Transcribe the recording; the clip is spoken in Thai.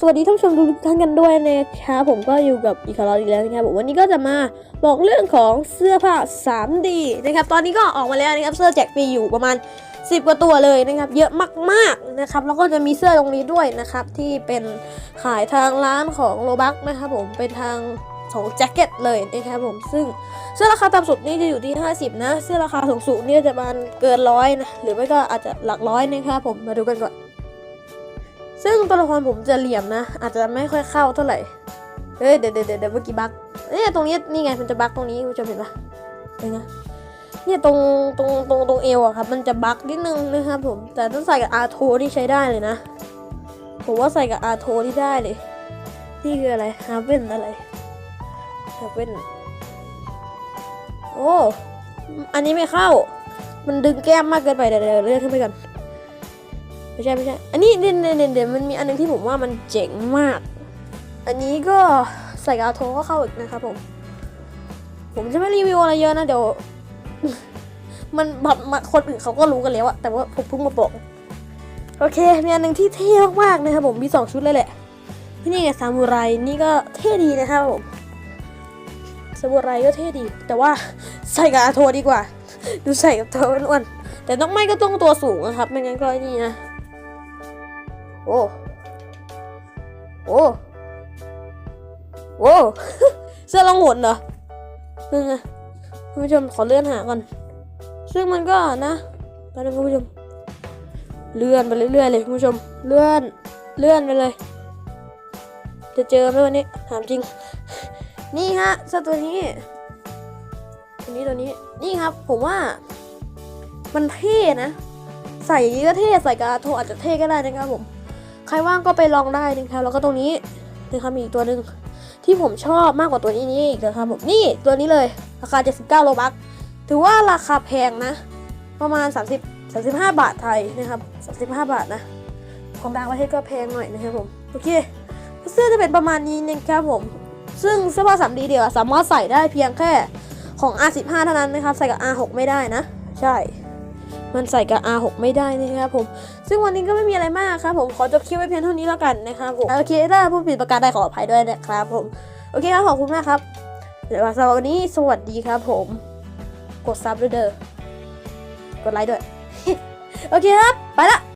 สวัสดีท่านผู้ชมทุกท่านกันด้วยนะครับผมก็อยู่กับอีคาร์ลอีกแล้วนะครับผมวันนี้ก็จะมาบอกเรื่องของเสื้อผ้า 3D นะครับตอนนี้ก็ออกมาแล้วนะครับเสื้อแจกฟรีอยู่ประมาณ 10 กว่าตัวเลยนะครับ เยอะมากๆนะครับแล้วก็จะมีเสื้อตรงนี้ด้วยนะครับที่เป็นขายทางร้านของโลบักนะครับผมเป็นทางของแจ็คเก็ตเลยนะครับผมซึ่งเสื้อราคาต่ำสุดนี่จะอยู่ที่ 50 นะ เสื้อราคาสูงสุดนี่จะประมาณเกินร้อยนะหรือไม่ก็อาจจะหลักร้อยนะครับผมมาดูกันก่อน ซึ่งตัวละครผมจะเหลี่ยมนะ อาจจะไม่ค่อยเข้าเท่าไหร่ เฮ้ยเดี๋ยวเดี๋ยวเดี๋ยวเมื่อกี้บั๊กเนี่ยตรงนี้นี่ไงมันจะบั๊กตรงนี้คุณผู้ชมเห็นปะเห็นไงเนี่ยตรงตรงตรงตรงเอวอะครับ มันจะบั๊กนิดนึงนะครับผม แต่ต้องใส่กับอาโทนี่ใช้ได้เลยนะ ผมว่าใส่กับอาโทที่ได้เลย นี่คืออะไรฮาเว่นอะไรฮาเว่นโอ้ อันนี้ไม่เข้า มันดึงแก้มมากเกินไปเดี๋ยวเดี๋ยวเลื่อนขึ้นไปก่อน ไม่ใช่ไม่ใช่ อันนี้เด่นเด่นเด่นมันมีอันหนึงที่ผมว่ามันเจ๋งมาก อันนี้ก็ใส่กบอาโทก็เข้าอีกนะครับผม ผมจะไม่รีวิวอะไรเยอะนะเดี๋ยว มันแบบมาคนอื่นเขาก็รู้กันแล้วอะแต่ว่าผมเพิ่งมาบอก โอเค มีอันหนึงที่เท่มากๆนะครับผมมีสองชุดเลยแหละ ที่นี่ไงซามูไรนี่ก็เท่ดีนะครับผมซามูไรก็เท่ดี แต่ว่าใส่กับอาโทดีกว่า ดูใส่กับตัวอ้วนๆแต่ต้องไม่ก็ต้องตัวสูงนะครับ ไม่งั้นก็นี่นะ โอ้โอ้โอ้เสื้อลองหนเหรอซึ่งนะคุณผู้ชมขอเลื่อนหาก่อน ซึ่งมันก็นะไปเลยคุณผู้ชม เลื่อนไปเรื่อยๆเลยคุณผู้ชม เลื่อน เลื่อนไปเลย จะเจอไหมวันนี้ ถามจริง นี่ฮะเสื้อตัวนี้ ตัวนี้ตัวนี้ นี่ครับ ผมว่า มันเท่นะ ใส่ก็เท่ ใส่กาโทอาจจะเท่ก็ได้นะครับผม รว่างก็ไปลองได้นะครับแล้วก็ตรงนี้นะครับมีอีกตัวหนึ่งที่ผมชอบมากกว่าตัวนี้นี่อีกนะครับผมนี่ตัวนี้เลยราคา 79โลบักถือว่าราคาแพงนะ ประมาณ 30 35 บาทไทยนะครับ 35 บาทนะ ของต่างประเทศก็แพงหน่อยนะครับผม โอเค เสื้อจะเป็นประมาณนี้นะครับผม ซึ่งเสื้อผ้า 3D เดียวสามารถใส่ได้เพียงแค่ของ R15 เท่านั้นนะครับ ใส่กับ R6 ไม่ได้นะ ใช่ มันใส่กับ R6 ไม่ได้นะครับผม ซึ่งวันนี้ก็ไม่มีอะไรมากครับผมขอจบคลิปไว้เพียงเท่านี้แล้วกันนะครับผมโอเคถ้าผู้ผิดประการใดขออภัยด้วยนะครับผมโอเคครับขอบคุณมากครับเดี๋ยวสำหรับวันนี้สวัสดีครับผม กดซับด้วยเด้อกดไลค์ด้วย โอเคครับ ไปละ